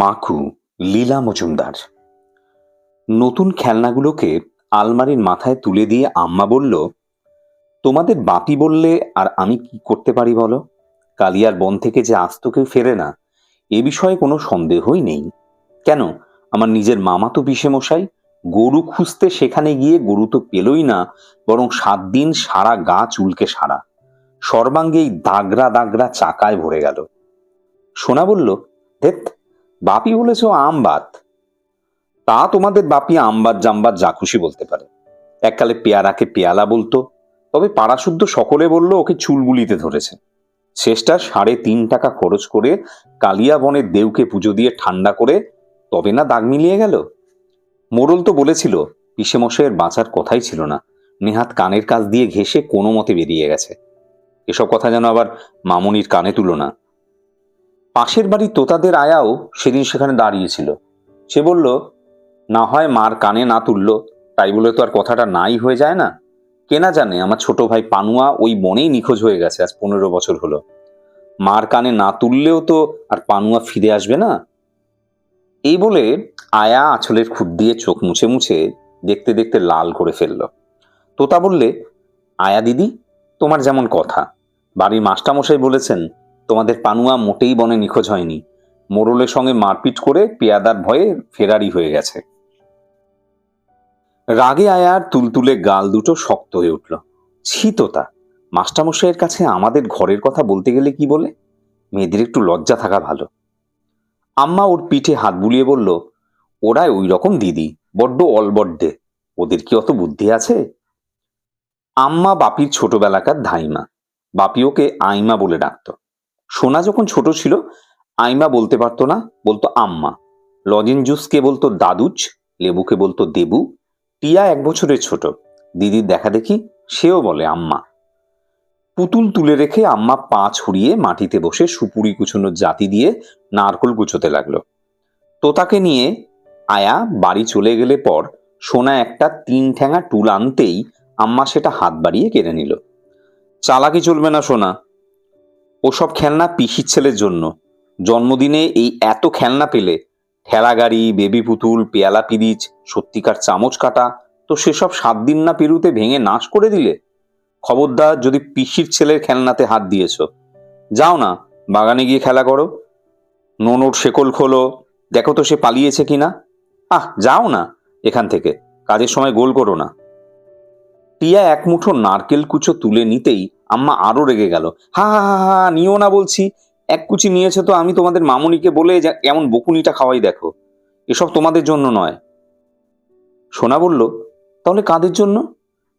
মাকু লীলা মজুমদার। নতুন খেলনাগুলোকে আলমারির মাথায় তুলে দিয়ে আম্মা বলল, তোমাদের বাপি বললে আর আমি কি করতে পারি বলো? কালিয়ার বন থেকে যে আস্ত কেউ ফেরে না, এ বিষয়ে কোনো সন্দেহই নেই। কেন? আমার নিজের মামা তো মশাই গরু খুঁজতে সেখানে গিয়ে গরু তো পেলই না, বরং সাত দিন সারা গা চুলকে সারা। সর্বাঙ্গেই দাগরা দাগরা চাকায় ভরে গেল। সোনা বলল ধেত বাপি বলেছ আমবাত তা তোমাদের বাপি আমবাদ জাম্বাদ যা খুশি বলতে পারে। এককালে পেয়ারাকে পেয়ালা বলতো, তবে পাড়াশুদ্ধ সকলে বলল ওকে চুলবুলিতে ধরেছে। শেষটা সাড়ে তিন টাকা খরচ করে কালিয়া বনের দেউকে পুজো দিয়ে ঠান্ডা করে তবে না দাগ মিলিয়ে গেল? মোড়ল তো বলেছিল, পিসেমশাইয়ের বাঁচার কথাই ছিল না। নেহাত কানের কাজ দিয়ে ঘেসে কোনো মতে বেরিয়ে গেছে। এসব কথা যেন আবার মামনির কানে তুলো না। পাশের বাড়ি তোতাদের আয়াও সেদিন সেখানে দাঁড়িয়েছিল। সে বলল, না হয় মার কানে না তুললো, তাই বলে তো আর কথাটা নাই হয়ে যায় না। কেনা জানে, আমার ছোট ভাই পানুয়া ওই বনেই নিখোঁজ হয়ে গেছে আজ পনেরো বছর হলো। মার কানে না তুললেও তো আর পানুয়া ফিরে আসবে না? এই বলে আয়া আঁচলের খুদ দিয়ে চোখ মুছে মুছে দেখতে দেখতে লাল করে ফেলল। তোতা বললে, আয়া দিদি, তোমার যেমন কথা। বাড়ির মাস্টারমশাই বলেছেন তোমাদের পানুয়া মোটেই বনে নিখোঁজ হয়নি। মোড়লের সঙ্গে মারপিট করে পেয়াদার ভয়ে ফেরারি হয়ে গেছে। রাগে আয়ার তুলতুলে গাল দুটো শক্ত হয়ে উঠল। ছি তোতা মাস্টারমশাইয়ের কাছে আমাদের ঘরের কথা বলতে গেলে কি বলে? মেয়েদের একটু লজ্জা থাকা ভালো। আম্মা ওর পিঠে হাত বুলিয়ে বলল, ওরাই ওই রকম দিদি, বড্ড অলবড্ডে। ওদের কি অত বুদ্ধি আছে? আম্মা বাপির ছোটবেলাকার ধাইমা। বাপি ওকে আইমা বলে ডাকতো। সোনা যখন ছোট ছিল, আইমা বলতে পারতো না, বলতো আম্মা। লজেন জুসকে বলতো দাদুচ লেবুকে বলতো দেবু। টিয়া এক বছরের ছোট, দিদির দেখা দেখি সেও বলে আম্মা। পুতুল তুলে রেখে আম্মা পা ছড়িয়ে মাটিতে বসে সুপুরি কুচোনোর জাতি দিয়ে নারকল কুচোতে লাগল। তোতাকে নিয়ে আয়া বাড়ি চলে গেলে পর সোনা একটা তিন ঠ্যাঙা টুল আনতেই আম্মা সেটা হাত বাড়িয়ে কেড়ে নিল। চালাকি চলবে না সোনা ওসব খেলনা পিসির ছেলের জন্য। জন্মদিনে এই এত খেলনা পেলে, ঠেলা গাড়ি, বেবি পুতুল, পেয়ালা পিরিচ, সত্যিকার চামচ কাটা, তো সেসব সাত দিন না পেরুতে ভেঙে নাশ করে দিলে? খবরদার, যদি পিসির ছেলের খেলনাতে হাত দিয়েছ। যাও না, বাগানে গিয়ে খেলা করো। নোনোর শেকল খোলো, দেখো তো সে পালিয়েছে কিনা আহ, যাও না, এখান থেকে, কাজের সময় গোল করো না। টিয়া এক মুঠো নারকেল কুচো তুলে নিতেই আম্মা আরও রেগে গেল। হা হা হা হা, নিও না বলছি। এক কুচি নিয়েছে তো, আমি তোমাদের মামুনিকে বলে এমন বকুনিটা খাওয়াই দেখো। এসব তোমাদের জন্য নয়। সোনা বলল, তাহলে কাদের জন্য?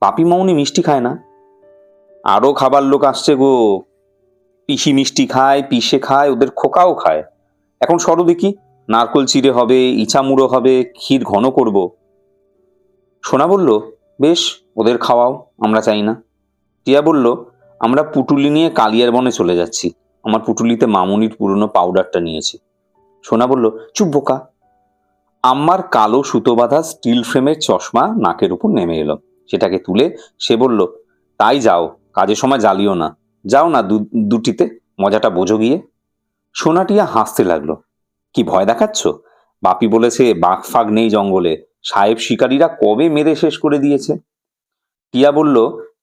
পাপি মামুনি মিষ্টি খায় না। আরও খাবার লোক আসছে গো। পিসি মিষ্টি খায়, পিসে খায়, ওদের খোকাও খায়। এখন সরো দেখি, নারকল চিড়ে হবে ইচা মুড়ো হবে, ক্ষীর ঘন করব। সোনা বলল, বেশ, ওদের খাওয়াও, আমরা চাই না। টিয়া বলল আমরা পুটুলি নিয়ে কালিয়ার বনে চলে যাচ্ছি। আমার পুটুলিতে মামুনির পুরনো পাউডারটা নিয়েছি। সোনা বলল, চুপ বোকা। আম্মার কালো সুতো বাঁধা স্টিল ফ্রেমের চশমা নাকের উপর নেমে এলো। সেটাকে তুলে সে বলল, তাই যাও, কাজের সময় জ্বালিও না। যাও না দুটিতে, মজাটা বোঝো গিয়ে। সোনাটিয়া হাসতে লাগল, কি ভয় দেখাচ্ছ? বাপি বলেছে বাঘ ফাগ নেই জঙ্গলে। সাহেব শিকারীরা কবে মেরে শেষ করে দিয়েছে? টিয়া বলল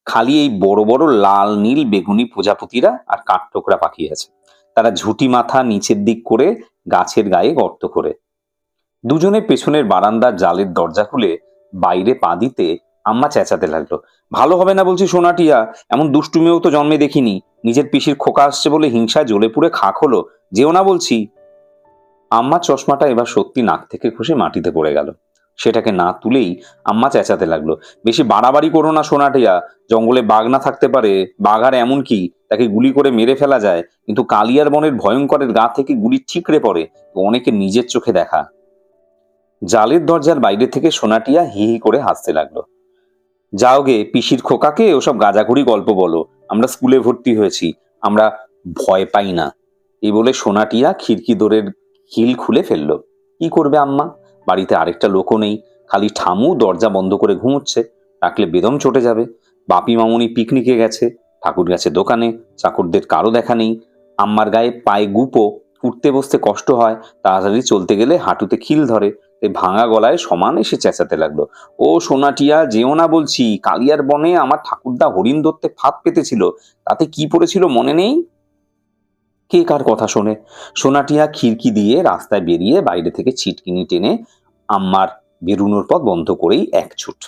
খালি এই বড় বড় লাল, নীল বেগুনি প্রজাপতিরা আর কাঠঠোকরা পাখি আছে। তারা ঝুটি মাথা নিচের দিক করে গাছের গায়ে গর্ত করে। দুজনে পেছনের বারান্দার জালের দরজা খুলে বাইরে পা দিতে আম্মা চেঁচাতে লাগল। ভালো হবে না, বলছি সোনাটিয়া, এমন দুষ্টুমেও তো জন্মে দেখিনি। নিজের পিসির খোকা আসছে বলে হিংসায় জ্বলে পুড়ে খাক হলো। যেও না, বলছি। আম্মা চশমাটা এবার সত্যি নাক থেকে খসে মাটিতে পড়ে গেল। সেটাকে না তুলেই আম্মা চেঁচাতে লাগল। বেশি বাড়াবাড়ি করো না সোনাটিয়া, জঙ্গলে বাঘ না থাকতে পারে, বাঘ আর এমন কি? তাকে গুলি করে মেরে ফেলা যায়, কিন্তু কালিয়ার বনের ভয়ঙ্করের গা থেকে গুলি ঠিকরে পড়ে, অনেকে নিজের চোখে দেখা। জালের দরজার বাইরে থেকে সোনাটিয়া হি হি করে হাসতে লাগল। যাও গে, পিসির খোকাকে ওসব গাজাঘুরি গল্প বলো, আমরা স্কুলে ভর্তি হয়েছি, আমরা ভয় পাই না। এই বলে সোনাটিয়া খিড়কি দোরের হিল খুলে ফেলল। কি করবে আম্মা? বাড়িতে আরেকটা লোকও নেই। খালি ঠামু দরজা বন্ধ করে ঘুমোচ্ছে। ডাকলে বেদম চটে যাবে। বাপি মামুনি পিকনিকে গেছে। ঠাকুর গেছে দোকানে। চাকরদের কারও দেখা নেই। আম্মার গায়ে পায়ে গুপো। উঠতে বসতে কষ্ট হয়। তাড়াতাড়ি চলতে গেলে হাঁটুতে খিল ধরে। তাই ভাঙা গলায় সমান এসে চেঁচাতে লাগল। ও সোনাটিয়া, যেও না বলছি। কালিয়ার বনে আমার ঠাকুরদা হরিণ ধরতে ফাঁদ পেতেছিল। তাতে কি পড়েছিল মনে নেই? কে কার কথা শোনে? সোনাটিয়া খিড়কি দিয়ে রাস্তায় বেরিয়ে বাইরে থেকে ছিটকিনি টেনে আম্মার বেরুনোর পথ বন্ধ করেই এক ছুট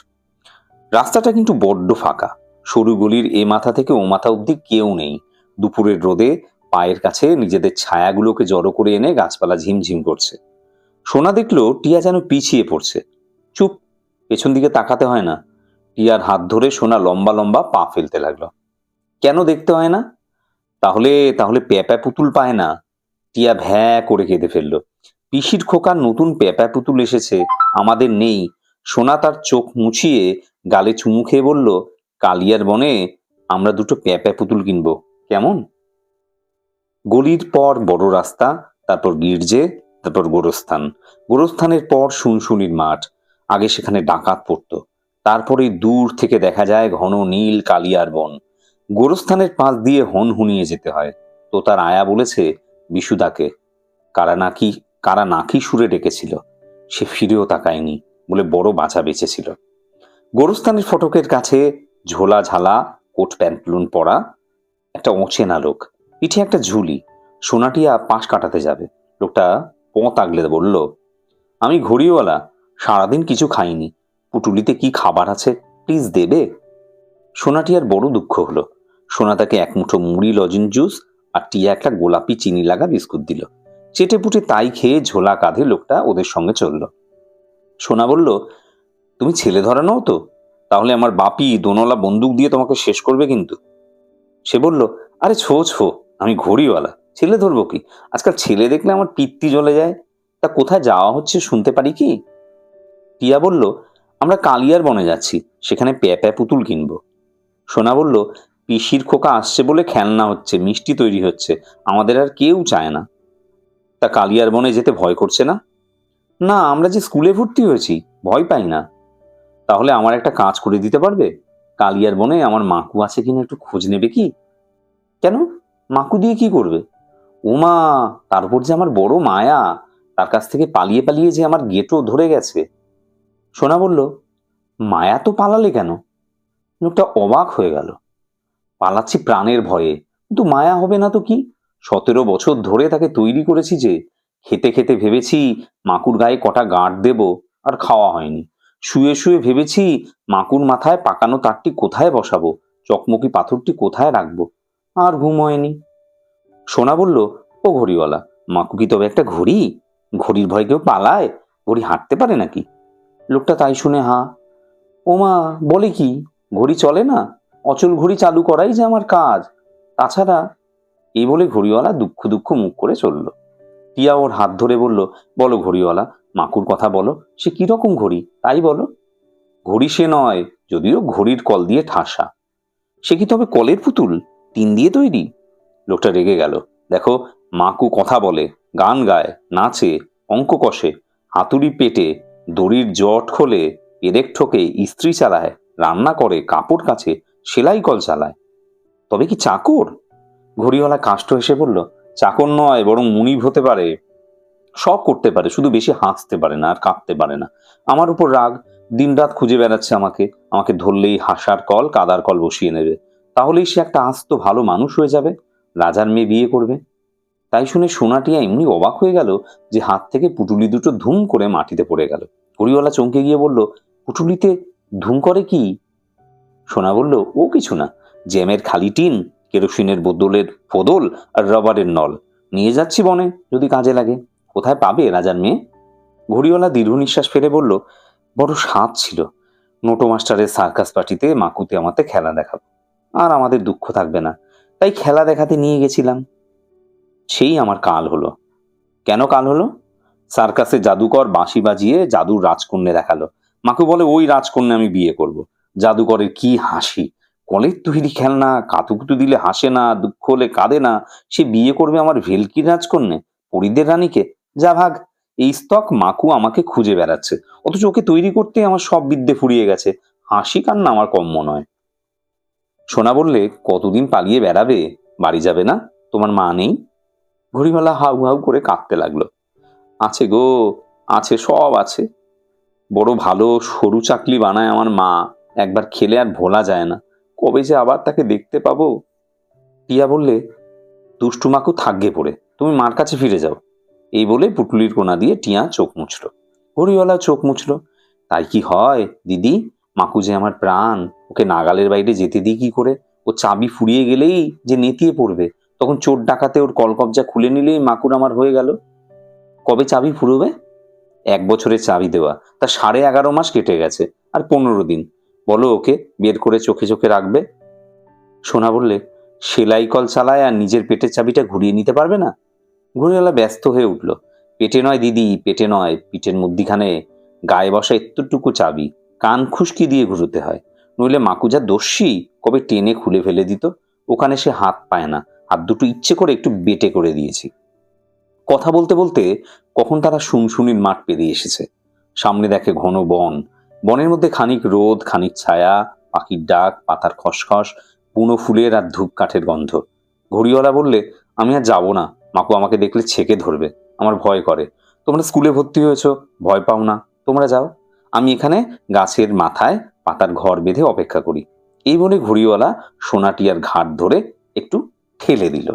রাস্তাটা কিন্তু বড্ড ফাঁকা। সরু গলির এ মাথা থেকে ও মাথা অব্দি কেউ নেই। দুপুরের রোদে পায়ের কাছে নিজেদের ছায়াগুলোকে জড়ো করে এনে গাছপালা ঝিমঝিম করছে। সোনা দেখল টিয়া যেন পিছিয়ে পড়ছে। চুপ, পেছন দিকে তাকাতে হয় না। টিয়ার হাত ধরে সোনা লম্বা লম্বা পা ফেলতে লাগল। কেন দেখতে হয় না? তাহলে তাহলে প্যাপা পুতুল পায় না। টিয়া ভ্যা করে কেঁদে ফেলল। পিসির খোকার নতুন প্যাপা পুতুল এসেছে, আমাদের নেই। সোনা তার চোখ মুছিয়ে গালে চুমু খেয়ে বলল, কালিয়ার বনে আমরা দুটো প্যাপা পুতুল কিনবো। কেমন? গলির পর বড় রাস্তা, তারপর গির্জে, তারপর গোরস্থান। গোরস্থানের পর শুনশুনির মাঠ, আগে সেখানে ডাকাত পড়তো। তারপরে দূর থেকে দেখা যায় ঘন নীল কালিয়ার বন। গোরস্থানের পাশ দিয়ে হন হুনিয়ে যেতে হয়। তো তার আয়া বলেছে, বিশুদাকে, কারা নাকি কারা নাকি সুরে ডেকেছিল? সে ফিরেও তাকায়নি বলে বড় বাঁচা বেঁচেছিল। গোরস্থানের ফটকের কাছে ঝোলা ঝালা কোট প্যান্টলুন পরা একটা অচেনা লোক। পিঠে একটা ঝুলি। সোনাটিয়া পাশ কাটাতে যাবে। লোকটা পথ আগলে বলল, আমি ঘড়িওয়ালা, সারাদিন কিছু খাইনি। পুটুলিতে কি খাবার আছে প্লিজ দেবে? সোনাটিয়ার বড় দুঃখ হলো। সোনা তাকে এক মুঠো মুড়ি লজেন জুস আর টিয়া একটা গোলাপি চিনি লাগা বিস্কুট দিল। চেটে পুটে তাই খেয়ে ঝোলা কাঁধে লোকটা ওদের সঙ্গে চলল। সোনা বলল, তুমি ছেলে ধরা নও তো, তাহলে আমার বাপি দোনলা বন্দুক দিয়ে তোমাকে শেষ করবে কিন্তু। সে বলল, আরে ছো ছো, আমি ঘড়িওয়ালা, ছেলে ধরবো কি? আজকাল ছেলে দেখলে আমার পিত্তি জ্বলে যায়, তা কোথায় যাওয়া হচ্ছে শুনতে পারি কি? টিয়া বলল, আমরা কালিয়ার বনে যাচ্ছি, সেখানে প্যাপা পুতুল কিনবো। সোনা বলল, পিসির খোকা আসছে বলে খেলনা হচ্ছে, মিষ্টি তৈরি হচ্ছে, আমাদের আর কেউ চায় না। তা কালিয়ার বনে যেতে ভয় করছে না? না, আমরা যে স্কুলে ভর্তি হয়েছি, ভয় পাই না। তাহলে আমার একটা কাজ করে দিতে পারবে? কালিয়ার বনে আমার মাকু আছে কিনা একটু খোঁজ নেবে কি? কেন? মাকু দিয়ে কি করবে? ওমা তারপর যে আমার বড় মায়া, তার কাছ থেকে পালিয়ে পালিয়ে যে আমার গেটও ধরে গেছে। সোনা বলল, মায়া তো পালালে কেন? লোকটা অবাক হয়ে গেল। পালাচ্ছি প্রাণের ভয়ে, কিন্তু মায়া হবে না তো কি? সতেরো বছর ধরে তাকে তৈরি করেছি যে, খেতে খেতে ভেবেছি মাকুর গায়ে কটা গাঁট দেব আর খাওয়া হয়নি। শুয়ে শুয়ে ভেবেছি মাকুর মাথায় পাকানো তারটি কোথায় বসাবো, চকমকি পাথরটি কোথায় রাখব, আর ঘুম হয়নি। সোনা বলল, ও ঘড়িওয়ালা, মাকু কি তবে একটা ঘড়ি? ঘড়ির ভয় কেউ পালায়? ঘড়ি হাঁটতে পারে নাকি? লোকটা তাই শুনে হা। ওমা, বলে কি? ঘড়ি চলে না? অচল ঘড়ি চালু করাই যে আমার কাজ। তাছাড়া এই বলে ঘড়িওয়ালা দুঃখ দুঃখ মুখ করে চলল। টিয়া ওর হাত ধরে বলল, বলো ঘড়িওয়ালা, মাকুর কথা বলো, সে কীরকম ঘড়ি? তাই বলো। ঘড়ি সে নয়, যদিও ঘড়ির কল দিয়ে ঠাসা। সে কি তবে কলের পুতুল? টিন দিয়ে তৈরি? লোকটা রেগে গেল। দেখো, মাকু কথা বলে, গান গায়, নাচে, অঙ্ক কষে, হাতুড়ি পেটে, দড়ির জট খোলে পেরেক ঠোকে ইস্ত্রি চালায়, রান্না করে, কাপড় কাছে সেলাই কল চালায়। তবে কি চাকর? ঘড়িওয়ালা কাষ্ট হেসে বলল, চাকর নয়, বরং মুনিব হতে পারে। সব করতে পারে, শুধু বেশি হাসতে পারে না, আর কাঁদতে পারে না। আমার উপর রাগ, দিনরাত খুঁজে বেড়াচ্ছে আমাকে। আমাকে ধরলেই হাসার কল, কাদার কল বসিয়ে নেবে। তাহলেই সে একটা আস্ত ভালো মানুষ হয়ে যাবে, রাজার মেয়ে বিয়ে করবে। তাই শুনে সোনাটিয়া এমনি অবাক হয়ে গেল যে হাত থেকে পুটুলি দুটো ধুম করে মাটিতে পড়ে গেল। ঘড়িওয়ালা চমকে গিয়ে বলল, পুটুলিতে ধুম করে কি? সোনা বলল, ও কিছু না, জ্যামের খালি টিন। কেরোসিনের বোতলের ফদল আর রবারের নল। নিয়ে যাচ্ছি বনে, যদি কাজে লাগে। কোথায় পাবে রাজার মেয়ে? ঘড়িওয়ালা দীর্ঘ নিঃশ্বাস ফেলে বলল, বড় স্বাদ ছিল। নোটো মাস্টারের সার্কাস পার্টিতে মাকুতে আমাতে খেলা দেখাবো। আর আমাদের দুঃখ থাকবে না। তাই খেলা দেখাতে নিয়ে গেছিলাম। সেই আমার কাল হলো। কেন কাল হলো? সার্কাসে জাদুকর বাঁশি বাজিয়ে জাদুর রাজকন্যা দেখাল। মাকু বলে, ওই রাজকন্যা আমি বিয়ে করব। জাদুকরের কি হাসি। কলের তৈরি খেলনা, কাতুকুতু দিলে হাসে না, দুঃখ হলে কাঁদে না, সে বিয়ে করবে আমার ভেলকির রাজকন্যে, পরিদের রানীকে। যা ভাগ, এই স্তক মাকু আমাকে খুঁজে বেড়াচ্ছে। অথচ ওকে তৈরি করতে আমার সব বিদ্যে ফুরিয়ে গেছে। হাসি কান্না আমার কম্য নয়। সোনা বললে, কতদিন পালিয়ে বেড়াবে? বাড়ি যাবে না? তোমার মা নেই? ঘড়িওয়ালা হাউ হাউ করে কাঁদতে লাগল। আছে গো, আছে, সব আছে। বড় ভালো সরু চাকলি বানায় আমার মা। একবার খেলে আর ভোলা যায় না। কবে যে আবার তাকে দেখতে পাবো? টিয়া বললে, দুষ্টু মাকু থাকবে পড়ে, তুমি মার কাছে ফিরে যাও। এই বলে পুটুলির কোনা দিয়ে টিয়া চোখ মুছলো। হরিওয়ালা চোখ মুছলো। তাই কি হয়, দিদি? মাকু যে আমার প্রাণ, ওকে নাগালের বাইরে যেতে দিই কি করে? ও চাবি ফুরিয়ে গেলেই যে নেতিয়ে পড়বে, তখন চোর ডাকাতে ওর কলকবজা খুলে নিলেই মাকুর আমার হয়ে গেল। কবে চাবি ফুরবে? এক বছরের চাবি দেওয়া, তা সাড়ে এগারো মাস কেটে গেছে, আর পনেরো দিন। বলো ওকে, বের করে চোখে চোখে রাখবে। সোনা বললে, সেলাই কল চালায় আর নিজের পেটের চাবিটা ঘুরিয়ে নিতে পারবে না? ঘুরিওয়ালা ব্যস্ত হয়ে উঠল, পেটে নয় দিদি, পেটে নয়, পিঠের মধ্যিখানে গায়ে বসা এত্তটুকু চাবি, কান খুশকি দিয়ে ঘুরোতে হয়। নইলে মাকুজা দস্যি, কবে টেনে খুলে ফেলে দিত। ওখানে সে হাত পায় না, হাত দুটো ইচ্ছে করে একটু বেটে করে দিয়েছি। কথা বলতে বলতে কখন তারা শুনশুনির মাঠ পেরিয়ে এসেছে। সামনে দেখে ঘন বন বনের মধ্যে খানিক রোদ, খানিক ছায়া, পাখির ডাক, পাতার খসখস, পুনো ফুলের আর ধূপ কাঠের গন্ধ। ঘড়িওয়ালা বললে, আমি আর যাব না। মাকু আমাকে দেখলে ছেকে ধরবে। আমার ভয় করে। তোমরা স্কুলে ভর্তি হয়েছ। ভয় পাও না। তোমরা যাও। আমি এখানে গাছের মাথায় পাতার ঘর বেঁধে অপেক্ষা করি। এই বলে ঘড়িওয়ালা সোনাটিয়ার ঘাট ধরে একটু ঠেলে দিল।